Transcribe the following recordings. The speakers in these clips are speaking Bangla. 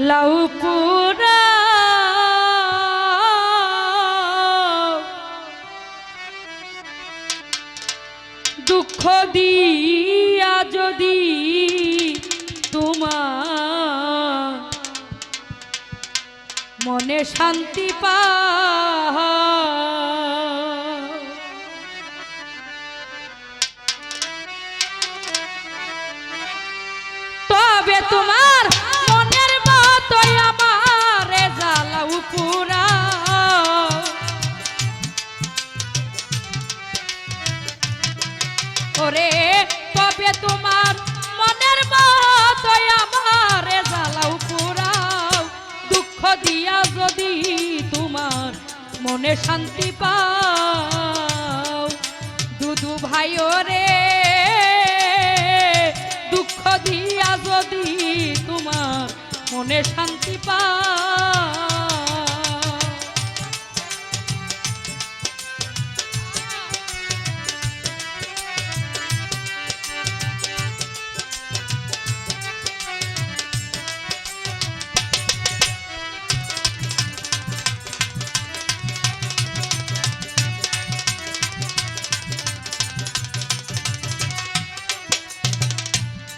লাউপুরা দুঃখ দিয়া যদি তোমার মনে শান্তি পা মনে শান্তি পাও। দুদু ভাই রে দুঃখ দিয়া যদি তোমার মনে শান্তি পাও।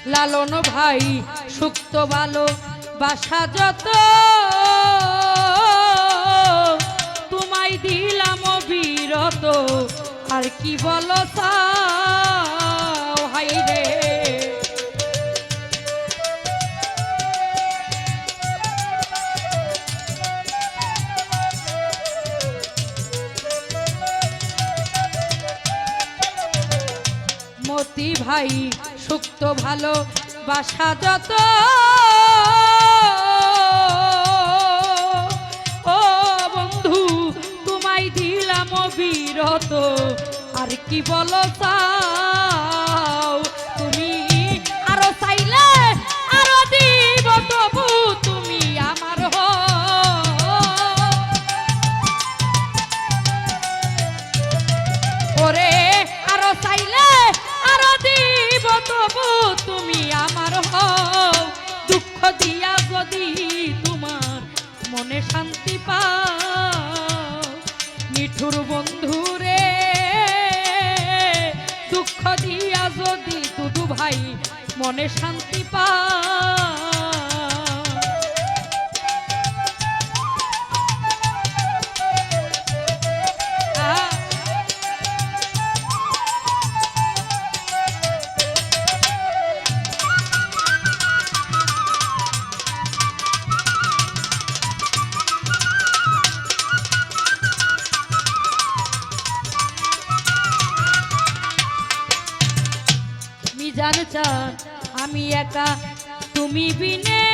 লালন ভাই সুক্ত ভালো বাসা যত। তোমায় দিলাম বিরত আর কি বলো চাও ভালো বাসা যত। ও বন্ধু তোমায় দিলাম বিরত আর কি বলো চাও শান্তি পাও। মিঠুর বন্ধু রে দুঃখ দিয়া যদি দুদু ভাই মনে শান্তি মিজান চান আমি একা তুমি বিনে।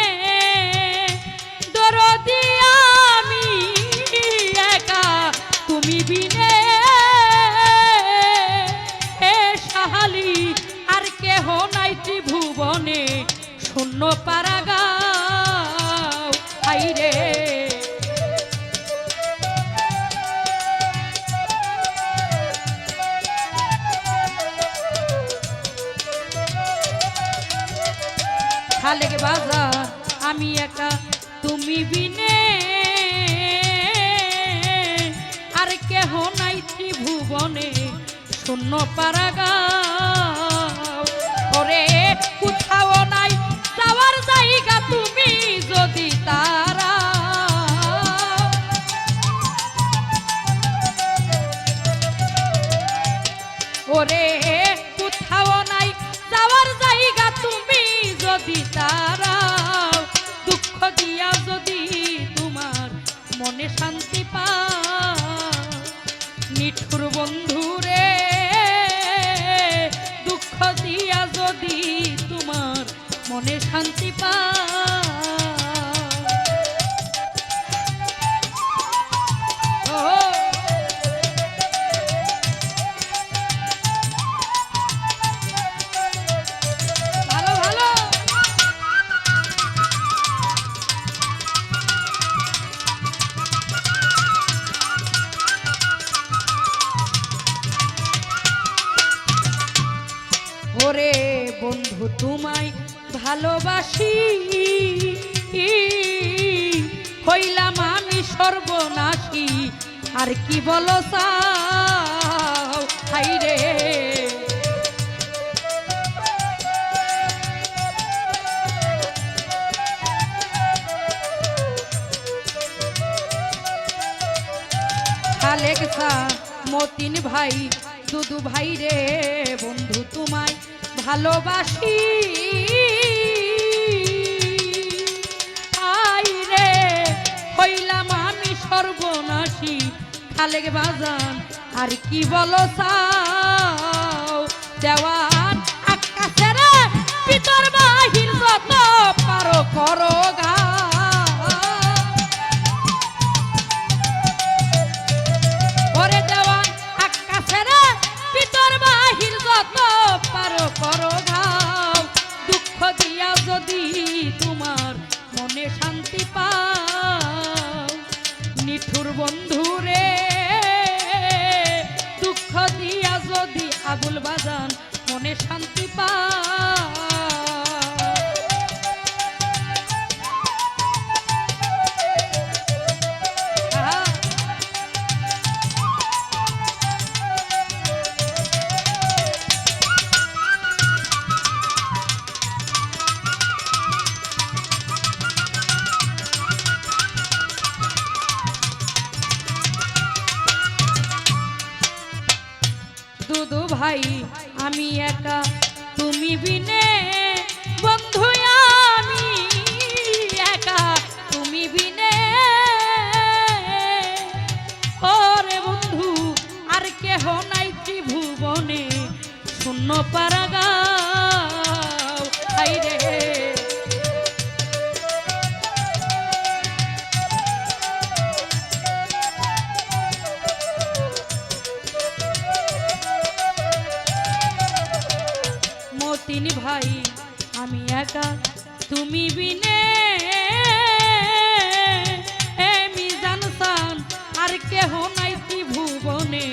দরদি আমি একা তুমি বিনে। খালেক বাজার আমি একা তুমি বিনে। আর কেহ নাই ত্রিভুবনে শূন্য পারাগা ওরে তারাও দুঃখ দিয়া যদি তোমার মনে শান্তি পাও। নিঠুর বন্ধু রে দুঃখ দিয়া যদি তোমার মনে শান্তি পাও। ওরে বন্ধু তোমায় ভালোবাসি। হইলাম আমি সর্বনাশী। আর কি বলো হাই রে। মতিন ভাই দুদু ভাই রে বন্ধু তোমায় ভালোবাসি। আই রে, হইলাম আমি সর্বনাশী। খালেক বাজান, আর কি বলো চাও? দেওয়ান আকাশের ভিতর বাহির যত পারো করো। ভাই, আমি একা। তুমি বিনে বন্ধু আমি একা। তুমি বিনে ওরে বন্ধু আর কেহ নাই ত্রিভুবনে। শূন্য পারাগাও একা, তুমি বিনে। এমি সান, আর কেহ নাই ভুবনে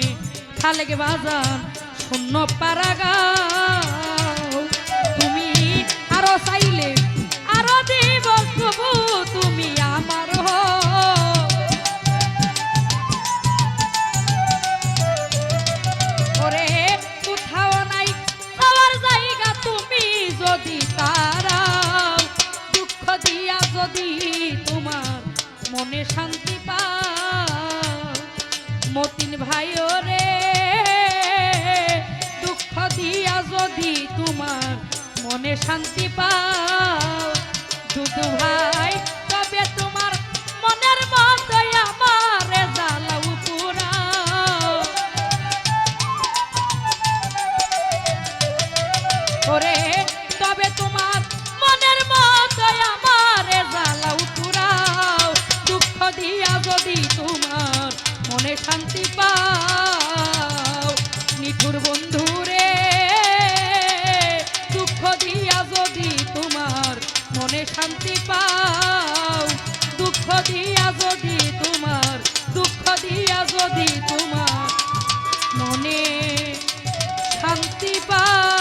খালেক বাজান, শূন্য পারাগা তুমি আরও চাইলে, আরও দিব যদি তোমার মনে শান্তি পা মতিন ভাই রে দুঃখ দিয়া যদি তোমার মনে শান্তি পাও। দুধ ভাই শান্তি পাও। দুঃখ দিয়া যদি তোমার দুঃখ দিয়া যদি তোমার মনে শান্তি পাও।